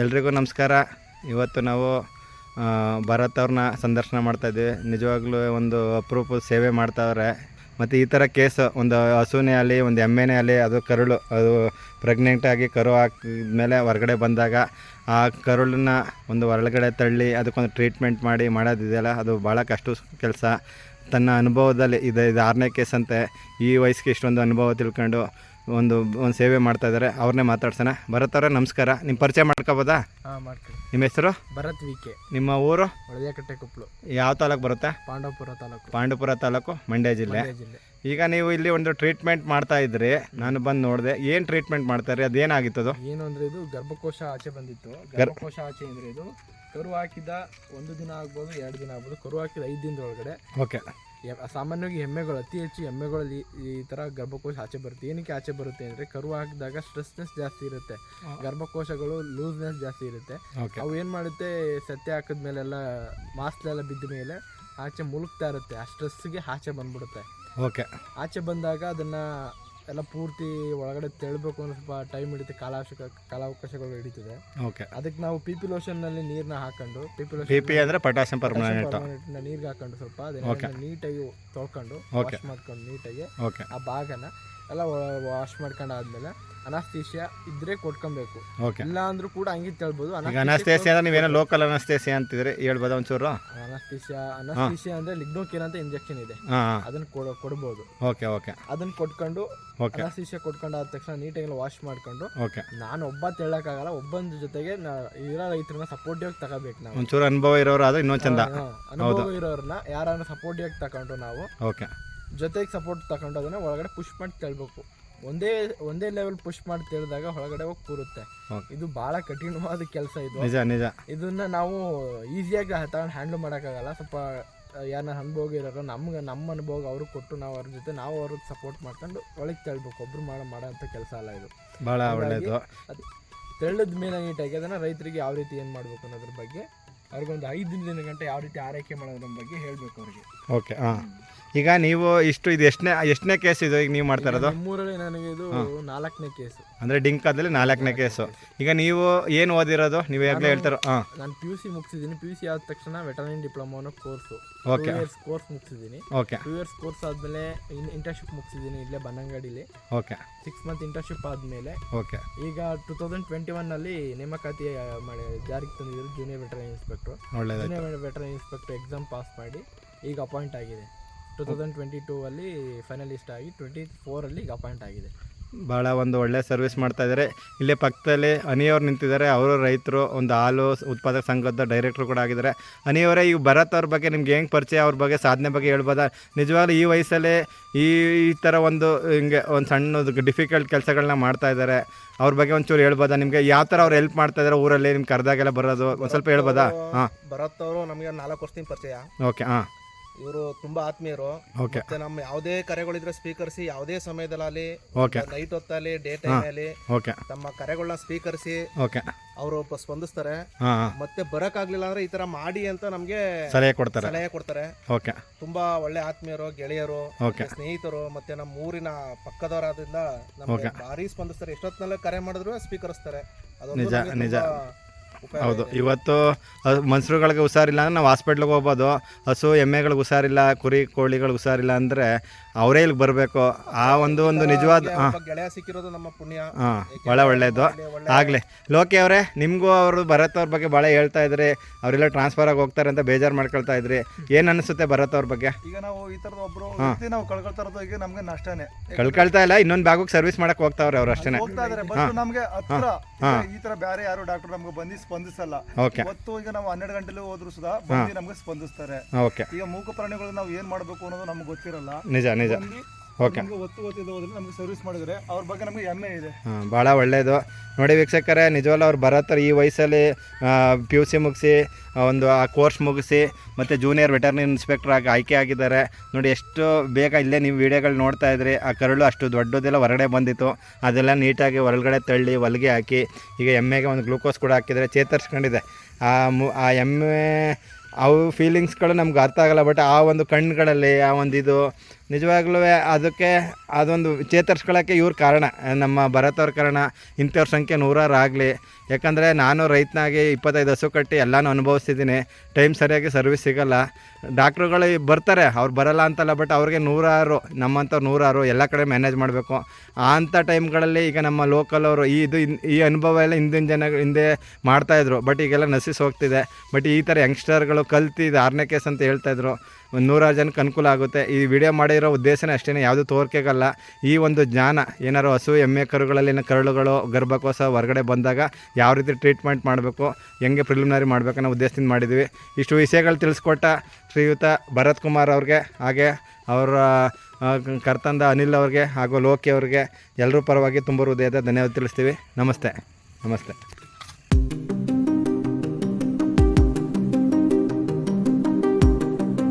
ಎಲ್ರಿಗೂ ನಮಸ್ಕಾರ. ಇವತ್ತು ನಾವು ಭರತ್ ಅವ್ರನ್ನ ಸಂದರ್ಶನ ಮಾಡ್ತಾಯಿದ್ವಿ ನಿಜವಾಗ್ಲೂ ಒಂದು ಅಪರೂಪದ ಸೇವೆ ಮಾಡ್ತಾವ್ರೆ. ಮತ್ತು ಈ ಥರ ಕೇಸ್ ಒಂದು ಹಸುನೇ ಆಗಲಿ, ಒಂದು ಎಮ್ಮೆನೇ ಆಗಲಿ, ಅದು ಕರುಳು. ಅದು ಪ್ರೆಗ್ನೆಂಟ್ ಆಗಿ ಕರು ಹಾಕಿದ್ಮೇಲೆ ಹೊರಗಡೆ ಬಂದಾಗ ಆ ಕರುಳನ್ನ ಒಂದು ಹೊರಗಡೆ ತಳ್ಳಿ, ಅದಕ್ಕೊಂದು ಟ್ರೀಟ್ಮೆಂಟ್ ಮಾಡಿ ಮಾಡೋದಿದೆಯಲ್ಲ, ಅದು ಭಾಳ ಕಷ್ಟ ಕೆಲಸ. ತನ್ನ ಅನುಭವದಲ್ಲಿ ಇದು ಇದು ಆರನೇ ಕೇಸ್ ಅಂತೆ. ಈ ವಯಸ್ಸಿಗೆ ಇಷ್ಟೊಂದು ಅನುಭವ ತಿಳ್ಕೊಂಡು ಒಂದು ಒಂದು ಸೇವೆ ಮಾಡ್ತಾ ಇದ್ದಾರೆ. ಅವ್ರನ್ನೇ ಮಾತಾಡ್ಸೋಣ. ಭರತ್ ಅವರೇ ನಮಸ್ಕಾರ. ನಿಮ್ಮ ಪರಿಚಯ ಮಾಡ್ಕೋಬೋದಾ? ಹಾಂ ಮಾಡ್ತೀವಿ ನಿಮ್ಮ ಹೆಸರು? Bharat V K. ನಿಮ್ಮ ಊರು? ಹೊಳೆಯಕಟ್ಟೆ ಕೊಪ್ಪಳು ಯಾವ ತಾಲೂಕು ಬರುತ್ತೆ? ಪಾಂಡವಪುರ ತಾಲೂಕು. ಪಾಂಡವಪುರ ತಾಲೂಕು ಮಂಡ್ಯ ಜಿಲ್ಲೆ. ಈಗ ನೀವು ಇಲ್ಲಿ ಒಂದು ಟ್ರೀಟ್ಮೆಂಟ್ ಮಾಡ್ತಾ ಇದ್ರಿ. ನಾನು ಬಂದು ನೋಡಿದೆ. ಏನು ಟ್ರೀಟ್ಮೆಂಟ್ ಮಾಡ್ತಾರೆ ಅದೇನಾಗಿತ್ತು ಏನು ಅಂದರೆ ಇದು ಗರ್ಭಕೋಶ ಆಚೆ ಬಂದಿತ್ತು. ಗರ್ಭಕೋಶ ಆಚೆ ಅಂದರೆ ಇದು ಕರು ಹಾಕಿದ ಒಂದು ದಿನ ಆಗ್ಬೋದು ಎರಡು ದಿನ ಆಗ್ಬೋದು ಕರು ಹಾಕಿದ ಐದು ದಿನದ ಒಳಗಡೆ ಓಕೆ ಸಾಮಾನ್ಯವಾಗಿ ಎಮ್ಮೆಗಳು ಅತಿ ಹೆಚ್ಚು ಎಮ್ಮೆಗಳಲ್ಲಿ ಈ ತರ ಗರ್ಭಕೋಶ ಆಚೆ ಬರುತ್ತೆ. ಏನಕ್ಕೆ ಆಚೆ ಬರುತ್ತೆ ಅಂದ್ರೆ ಕರು ಹಾಕಿದಾಗ ಸ್ಟ್ರೆಸ್ನೆಸ್ ಜಾಸ್ತಿ ಇರುತ್ತೆ. ಗರ್ಭಕೋಶಗಳು ಲೂಸ್ನೆಸ್ ಜಾಸ್ತಿ ಇರುತ್ತೆ. ಅವು ಏನು ಮಾಡುತ್ತೆ ಸತ್ಯ ಹಾಕಿದ್ಮೇಲೆಲ್ಲ ಮಾಸ್ಲೆಲ್ಲ ಬಿದ್ದ ಮೇಲೆ ಆಚೆ ಮುಳುಗ್ತಾ ಇರುತ್ತೆ. ಆ ಸ್ಟ್ರೆಸ್ಗೆ ಆಚೆ ಬಂದ್ಬಿಡುತ್ತೆ. ಓಕೆ. ಆಚೆ ಬಂದಾಗ ಅದನ್ನ ಎಲ್ಲ ಪೂರ್ತಿ ಒಳಗಡೆ ತೆಳ್ಬೇಕು ಅಂದ್ರೆ ಸ್ವಲ್ಪ ಟೈಮ್ ಹಿಡಿತು ಕಾಲಾವಶ ಕಾಲಾವಕಾಶಗಳು ಹಿಡಿತದೆ. ಓಕೆ ಅದಕ್ಕೆ ನಾವು ಪಿಪಿ ಪಿ ನಲ್ಲಿ ನೀರ್ನ ಹಾಕೊಂಡು P P P P P ಅಂದರೆ ಪೊಟ್ಯಾಷಿಯಂ ಪರ್ಮನೆಂಟ್ ನೀರ್ಗೆ ಹಾಕೊಂಡು ಸ್ವಲ್ಪ ಅದನ್ನ ನೀಟಾಗಿ ತೊಳ್ಕೊಂಡು Okay. ವಾಶ್ ಮಾಡ್ಕೊಂಡು ನೀಟಾಗಿ ಓಕೆ ಆ ಭಾಗನ ಎಲ್ಲ ವಾಶ್ ಮಾಡ್ಕೊಂಡು ಆದ್ಮೇಲೆ ಅನಾಸ್ತೀಶಿಯ ಇದ್ರೆ ಕೊಟ್ಕೊಬೇಕು. ಓಕೆ ಇಲ್ಲ ಅಂದ್ರೂ ಕೂಡ ಹಂಗೆ ತಳ್ಬೋದು. ಈಗ ಅನಸ್ತೇಸಿ ಅಂದ್ರೆ ನೀವೇನೋ ಲೋಕಲ್ ಅನಸ್ತೇಸಿ ಅಂತಿದ್ರೆ ಹೇಳ್ಬೋದಾ ಒಂಚೂರು? ಅನಸ್ತೀಶಿಯಾ ಅನಸ್ತೀಸಿಯಾ ಅಂದ್ರೆ ಲಿಗ್ನೋಕೇನ್ ಅಂತ ಇಂಜೆಕ್ಷನ್ ಇದೆ. ಹಾಂ ಅದನ್ನ ಕೊಡ ಕೊಡ್ಬೋದು. Okay okay. ಅದನ್ನ ಕೊಟ್ಕೊಂಡು ಓಕೆ. ಅನಸ್ತೀಶಿಯಾ ಕೊಟ್ಕೊಂಡು ಆದ ತಕ್ಷಣ ನೀಟಾಗಿ ವಾಶ್ ಮಾಡ್ಕೊಂಡು ಓಕೆ. ನಾನು ಒಬ್ಬ ತೆಳ್ಳಕ್ಕಾಗಲ್ಲ ಒಬ್ಬನ ಜೊತೆಗೆ ನಾ- ಇರೋ ರೈತರನ್ನ ಸಪೋರ್ಟಿವ್ ತಗೋಬೇಕು ನಾವು. ಒಂಚೂರು ಅನುಭವ ಇರೋರು ಆದ್ರೆ ಇನ್ನೊಂದು ಚಂದ. ಹಾ, ಅನುಭವ ಇರೋರ್ನ ಯಾರನ್ನ ಸಪೋರ್ಟಿವ್ ತಗೊಂಡು ನಾವು ಓಕೆ. ಜೊತೆಗೆ ಸಪೋರ್ಟ್ ತಗೊಂಡು ಅದನ್ನ ಒಳಗಡೆ ಪುಷ್ ಮಾಡಿ ತೆಳ್ಬೇಕು ಒಂದೇ ಒಂದೇ ಲೆವೆಲ್ ಪುಷ್ ಮಾಡಿ ತಿಳಿದಾಗ ಹೊರಗಡೆ ಹೋಗಿ ಕೂರುತ್ತೆ. ಇದು ಬಹಳ ಕಠಿಣವಾದ ಕೆಲಸ ಇದು. ನಿಜ ನಿಜ. ಇದನ್ನ ನಾವು ಈಸಿಯಾಗಿ ತಗೊಂಡು ಹ್ಯಾಂಡಲ್ ಮಾಡೋಕ್ಕಾಗಲ್ಲ. ಸ್ವಲ್ಪ ಯಾರ ಅನುಭವ ಇರೋರು ನಮ್ಗೆ ನಮ್ಮ ಅನುಭವ ಅವ್ರಿಗೆ ಕೊಟ್ಟು ನಾವು ಅವ್ರ ಜೊತೆ ನಾವು ಅವ್ರಿಗೆ ಸಪೋರ್ಟ್ ಮಾಡ್ಕೊಂಡು ಒಳಗೆ ತೆಳ್ಬೇಕು ಒಬ್ರು ಮಾಡೋ ಮಾಡೋ ಅಂತ ಕೆಲಸ ಅಲ್ಲ ಇದು. ಭಾಳ ಒಳ್ಳೆಯದು ತೆಳ್ಳದ ಮೇಲೆ ನೀಟಾಗಿ ಅದನ್ನು ರೈತರಿಗೆ ಯಾವ ರೀತಿ ಏನು ಮಾಡಬೇಕು ಅನ್ನೋದ್ರ ಬಗ್ಗೆ ಅವ್ರಿಗೊಂದು ಐದು ದಿನ ಗಂಟೆ ಯಾವ ರೀತಿ ಆರೈಕೆ ಮಾಡೋದ್ರ ಬಗ್ಗೆ ಹೇಳಬೇಕು ಅವ್ರಿಗೆ. ಓಕೆ ಹಾಂ. ಈಗ ನೀವು ಇಷ್ಟು ಇದು ಎಷ್ಟನೇ ಎಷ್ಟನೇ ಕೇಸ್ ಇದು ಈಗ ನೀವು ಮಾಡ್ತಾ ಇರೋದು? ನಮ್ಮೂರಲ್ಲಿ ನನಗೆ ಇದು ನಾಲ್ಕನೇ ಕೇಸು ಅಂದರೆ ಡಿಂಕಾದಲ್ಲಿ ನಾಲ್ಕನೇ ಕೇಸು ಈಗ ನೀವು ಏನು ಓದಿರೋದು? ನೀವು ಯಾಕೆ ಹೇಳ್ತಾರೋ ಹಾಂ. ನಾನು ಪಿ ಯು ಸಿ ಮುಗಿಸಿದ್ದೀನಿ. ಪಿ ಯು ಸಿ ಆದ ತಕ್ಷಣ ವೆಟರ್ನರಿ ಡಿಪ್ಲೊಮಾ ಅನ್ನೋ ಕೋರ್ಸು ಓಕೆ ಇಯರ್ಸ್ ಕೋರ್ಸ್ ಮುಗಿಸಿದ್ದೀನಿ. ಓಕೆ ಟೂ ಇಯರ್ಸ್ ಕೋರ್ಸ್ ಆದಮೇಲೆ ಇಂಟರ್ನ್ಶಿಪ್ ಮುಗಿಸಿದ್ದೀನಿ ಇಲ್ಲೇ ಬನ್ನಂಗಡಿಲಿ ಓಕೆ ಸಿಕ್ಸ್ ಮಂತ್ ಇಂಟರ್ನ್ಶಿಪ್ ಆದಮೇಲೆ ಓಕೆ ಈಗ ಟೂ ತೌಸಂಡ್ ಟ್ವೆಂಟಿ ಒನ್ನಲ್ಲಿ ನೇಮಕಾತಿ ಮಾಡಿ ಜಾರಿಗೆ ತಂದಿದ್ರು junior veterinary inspector junior veterinary inspector exam pass ಮಾಡಿ ಈಗ ಅಪಾಯಿಂಟ್ ಆಗಿದೆ. ಟೂ ತೌಸಂಡ್ ಟ್ವೆಂಟಿ ಟೂ ಅಲ್ಲಿ ಫೈನಲಿಸ್ಟ್ ಆಗಿ ಟ್ವೆಂಟಿ ಫೋರಲ್ಲಿ ಈಗ ಅಪಾಯಿಂಟ್ ಆಗಿದೆ. ಭಾಳ ಒಂದು ಒಳ್ಳೆ ಸರ್ವಿಸ್ ಮಾಡ್ತಾ ಇದ್ದಾರೆ ಇಲ್ಲೇ ಪಕ್ಕದಲ್ಲಿ ಅನಿಯವ್ರು ನಿಂತಿದ್ದಾರೆ. ಅವರು ರೈತರು ಒಂದು ಹಾಲು ಉತ್ಪಾದಕ ಸಂಘದ ಡೈರೆಕ್ಟ್ರು ಕೂಡ ಆಗಿದ್ದಾರೆ. ಅನಿಯವರೇ ಈ ಭರತ್ ಅವ್ರ ಬಗ್ಗೆ ನಿಮ್ಗೆ ಹೆಂಗೆ ಪರಿಚಯ? ಅವ್ರ ಬಗ್ಗೆ ಸಾಧನೆ ಬಗ್ಗೆ ಹೇಳ್ಬೋದಾ? ನಿಜವಾಗ್ಲೂ ಈ ವಯಸ್ಸಲ್ಲೇ ಈ ಈ ಥರ ಒಂದು ಹಿಂಗೆ ಒಂದು ಸಣ್ಣ ಡಿಫಿಕಲ್ಟ್ ಕೆಲಸಗಳನ್ನ ಮಾಡ್ತಾ ಇದ್ದಾರೆ ಅವ್ರ ಬಗ್ಗೆ ಒಂಚೂರು ಹೇಳ್ಬೋದಾ ನಿಮಗೆ? ಯಾವ ಥರ ಅವ್ರು ಹೆಲ್ಪ್ ಮಾಡ್ತಾ ಇದ್ದಾರೆ ಊರಲ್ಲಿ? ನಿಮ್ಗೆ ಕರೆದಾಗೆಲ್ಲ ಬರೋದು ಒಂದು ಸ್ವಲ್ಪ ಹೇಳ್ಬೋದಾ? ಹಾಂ. ಭರತ್ ಅವರು ನಮಗೆ ನಾಲ್ಕು ವರ್ಷದಿಂದ ಪರಿಚಯ. ಓಕೆ ಹಾಂ. ಇವರು ತುಂಬಾ ಆತ್ಮೀಯರು. ಮತ್ತೆ ನಮ್ಮ ಯಾವುದೇ ಕರೆಗಳಿದ್ರೆ ಸ್ಪೀಕರ್ಸಿ ಯಾವುದೇ ಸಮಯದಲ್ಲಿ ಓಕೆ ನೈಟ್ ಹೊತ್ತಲ್ಲಿ ಡೇ ಟೈಮ್ ಅಲ್ಲಿ ಓಕೆ ತಮ್ಮ ಕರೆಗಳನ್ನ ಸ್ಪೀಕರ್ಸಿ ಓಕೆ ಅವರು ಸ್ಪಂದಿಸ್ತಾರೆ. ಹಾಂ. ಹಾಂ ಮತ್ತೆ ಬರಕ್ಕಾಗ್ಲಿಲ್ಲ ಅಂದ್ರೆ ಈ ತರ ಮಾಡಿ ಅಂತ ನಮ್ಗೆ ಸಲಹೆ ಕೊಡ್ತಾರೆ. ಸಲಹೆ ಕೊಡ್ತಾರೆ. ಓಕೆ ತುಂಬಾ ಒಳ್ಳೆ ಆತ್ಮೀಯರು ಗೆಳೆಯರು ಮತ್ತೆ ಸ್ನೇಹಿತರು ಮತ್ತೆ ನಮ್ಮ ಊರಿನ ಪಕ್ಕದವರಾದ್ರಿಂದ ನಮ್ಗೆ ಭಾರಿ ಸ್ಪಂದಿಸ್ತಾರೆ. ಎಷ್ಟೊತ್ತಿನಲ್ಲೇ ಕರೆ ಮಾಡಿದ್ರು ಸ್ವೀಕರಿಸ್ತಾರೆ. ಅದೊಂದು ನಿಜ, ನಮ್ಗೆ. ತುಂಬಾ ಹೌದು. ಇವತ್ತು ಮನುಷ್ಯರುಗಳಿಗೆ ಹುಷಾರಿಲ್ಲ ಅಂದ್ರೆ ನಾವು ಹಾಸ್ಪಿಟ್ಲಿಗೆ ಹೋಗ್ಬೋದು ಹಸು ಎಮ್ಮೆಗಳಿಗೆ ಹುಷಾರಿಲ್ಲ ಕುರಿ ಕೋಳಿಗಳಿಗೆ ಹುಷಾರಿಲ್ಲ ಅಂದರೆ ಅವರೇ ಇಲ್ಲಿ ಬರಬೇಕು. ಆ ಒಂದು ಒಂದು ನಿಜವಾದ ಹಾಂ ಗೆಳೆಯ ಸಿಕ್ಕಿರೋದು ನಮ್ಮ ಪುಣ್ಯ. ಹಾಂ ಭಾಳ ಒಳ್ಳೆಯದು ಆಗಲಿ. ಲೋಕಿ ಅವರೇ ನಿಮಗೂ ಅವರು ಭರತ್ ಅವ್ರ ಬಗ್ಗೆ ಭಾಳ ಹೇಳ್ತಾ ಇದ್ರಿ. ಅವರೆಲ್ಲ ಟ್ರಾನ್ಸ್ಫರ್ ಆಗಿ ಹೋಗ್ತಾರೆ ಅಂತ ಬೇಜಾರು ಮಾಡ್ಕೊಳ್ತಾ ಇದ್ರಿ. ಏನು ಅನಿಸುತ್ತೆ ಭರತ್ ಅವ್ರ ಬಗ್ಗೆ? ಈಗ ನಾವು ಈ ಥರದ ಒಬ್ರು ವ್ಯಕ್ತಿ ನಾವು ಕಳ್ಕೊಳ್ತಾ ಇರೋದು ಈಗ ನಮ್ಗೆ ನಷ್ಟನೇ. ಕಳ್ಕೊಳ್ತಾ ಇಲ್ಲ ಇನ್ನೊಂದು ಭಾಗಕ್ಕೆ ಸರ್ವಿಸ್ ಮಾಡಕ್ಕೆ ಹೋಗ್ತಾವ್ರೆ ಅವ್ರು ಅಷ್ಟೇ ಹೋಗ್ತಾ ಇದಾರೆ ಬಟ್ ನಮ್ಗೆ ಹತ್ರ ಈ ತರ ಬೇರೆ ಯಾರು ಡಾಕ್ಟರ್ ನಮ್ಗೆ ಬಂದು ಸ್ಪಂದಿಸಲ್ಲ. ಓಕೆ. ಇವತ್ತು ಈಗ ನಾವು ಹನ್ನೆರಡು ಗಂಟೆಲಿ ಹೋದ್ರು ಸುಧಾ ಬಂದು ನಮ್ಗೆ ಸ್ಪಂದಿಸ್ತಾರೆ. ಓಕೆ. ಈಗ ಮೂಕ ಪ್ರಾಣಿಗಳು ನಾವು ಏನ್ ಮಾಡ್ಬೇಕು ಅನ್ನೋದು ನಮ್ಗೆ ಗೊತ್ತಿರಲ್ಲ. ನಿಜ ನಿಜ ಓಕೆ ಒತ್ತು ಒತ್ತಿದ ಹೋದ್ರೆ ನಮ್ಗೆ ಸರ್ವಿಸ್ ಮಾಡಿದ್ರೆ ಅವ್ರ ಬಗ್ಗೆ ನಮಗೆ ಹೆಮ್ಮೆ ಇದೆ. ಹಾಂ ಭಾಳ ಒಳ್ಳೆಯದು ನೋಡಿ ವೀಕ್ಷಕರೇ ನಿಜವಲ್ಲ ಅವ್ರು ಬರತ್ತಾರೆ ಈ ವಯಸ್ಸಲ್ಲಿ ಪಿ ಯು ಸಿ ಮುಗಿಸಿ ಒಂದು ಆ ಕೋರ್ಸ್ ಮುಗಿಸಿ ಮತ್ತು ಜೂನಿಯರ್ ವೆಟರ್ನರಿ ಇನ್ಸ್ಪೆಕ್ಟರ್ ಆಗಿ ಆಯ್ಕೆ ಆಗಿದ್ದಾರೆ. ನೋಡಿ ಎಷ್ಟು ಬೇಗ ಇಲ್ಲೇ ನೀವು ವೀಡಿಯೋಗಳು ನೋಡ್ತಾ ಇದ್ರಿ. ಆ ಕರಳು ಅಷ್ಟು ದೊಡ್ಡದೆಲ್ಲ ಹೊರಗಡೆ ಬಂದಿತ್ತು. ಅದೆಲ್ಲ ನೀಟಾಗಿ ಹೊರಗಡೆ ತಳ್ಳಿ ಹೊಲಿಗೆ ಹಾಕಿ ಈಗ ಎಮ್ಮೆಗೆ ಒಂದು ಗ್ಲೂಕೋಸ್ ಕೂಡ ಹಾಕಿದರೆ ಚೇತರಿಸ್ಕೊಂಡಿದೆ. ಆ ಮು ಆ ಎಮ್ಮೆ ಅವು ಫೀಲಿಂಗ್ಸ್ಗಳು ನಮ್ಗೆ ಅರ್ಥ ಆಗಲ್ಲ ಬಟ್ ಆ ಒಂದು ಕಣ್ಣುಗಳಲ್ಲಿ ಆ ಒಂದು ಇದು ನಿಜವಾಗ್ಲೂ ಅದಕ್ಕೆ ಅದೊಂದು ಚೇತರಿಸ್ಕೊಳ್ಳೋಕ್ಕೆ ಇವ್ರ ಕಾರಣ. ನಮ್ಮ ಭರತವ್ರ ಕಾರಣ, ಇಂಥವ್ರ ಸಂಖ್ಯೆ ನೂರಾರು ಆಗಲಿ. ಯಾಕಂದರೆ ನಾನು ರೈತನಾಗಿ ಇಪ್ಪತ್ತೈದು ಹಸು ಕಟ್ಟಿ ಎಲ್ಲನೂ ಅನುಭವಿಸ್ತಿದ್ದೀನಿ. ಟೈಮ್ ಸರಿಯಾಗಿ ಸರ್ವಿಸ್ ಸಿಗೋಲ್ಲ. ಡಾಕ್ಟ್ರುಗಳು ಬರ್ತಾರೆ, ಅವ್ರು ಬರಲ್ಲ ಅಂತಲ್ಲ, ಬಟ್ ಅವ್ರಿಗೆ ನೂರಾರು, ನಮ್ಮಂಥವ್ರು ನೂರಾರು ಎಲ್ಲ ಕಡೆ ಮ್ಯಾನೇಜ್ ಮಾಡಬೇಕು. ಅಂಥ ಟೈಮ್ಗಳಲ್ಲಿ ಈಗ ನಮ್ಮ ಲೋಕಲ್ ಅವರು ಈ ಇದು ಈ ಅನುಭವ ಎಲ್ಲ ಹಿಂದಿನ ಜನ, ಹಿಂದೆ ಮಾಡ್ತಾಯಿದ್ರು ಬಟ್ ಈಗೆಲ್ಲ ನಶಿಸಿ ಹೋಗ್ತಿದೆ. ಬಟ್ ಈ ಥರ ಯಂಗ್ಸ್ಟರ್ಗಳು ಕಲ್ತಿದ್ದು ಆರನೇ ಕೇಸ್ ಅಂತ ಹೇಳ್ತಾಯಿದ್ರು ಒಂದು ನೂರಾರು ಜನಕ್ಕೆ ಅನುಕೂಲ ಆಗುತ್ತೆ. ಈ ವಿಡಿಯೋ ಮಾಡಿರೋ ಉದ್ದೇಶನೇ ಅಷ್ಟೇ ಯಾವುದು ತೋರಿಕೆಗಲ್ಲ. ಈ ಒಂದು ಜ್ಞಾನ, ಏನಾರು ಹಸು, ಎಮ್ಮೆ ಕರುಗಳಲ್ಲಿನ ಕರುಳುಗಳು, ಗರ್ಭಕೋಶ ಹೊರಗಡೆ ಬಂದಾಗ ಯಾವ ರೀತಿ ಟ್ರೀಟ್ಮೆಂಟ್ ಮಾಡಬೇಕು, ಹೆಂಗೆ ಪ್ರಿಲಿಮಿನರಿ ಮಾಡಬೇಕು ಅನ್ನೋ ಉದ್ದೇಶದಿಂದ ಮಾಡಿದ್ವಿ. ಇಷ್ಟು ವಿಷಯಗಳು ತಿಳಿಸ್ಕೊಟ್ಟ ಶ್ರೀಯುತ ಭರತ್ ಕುಮಾರ್ ಅವ್ರಿಗೆ, ಹಾಗೆ ಅವರ ಕರ್ತಂದ ಅನಿಲ್ ಅವ್ರಿಗೆ, ಹಾಗೂ ಲೋಕಿ ಅವ್ರಿಗೆ ಎಲ್ಲರೂ ಪರವಾಗಿ ತುಂಬ ಹೃದಯದ ಧನ್ಯವಾದ ತಿಳಿಸ್ತೀವಿ. ನಮಸ್ತೆ. ನಮಸ್ತೆ.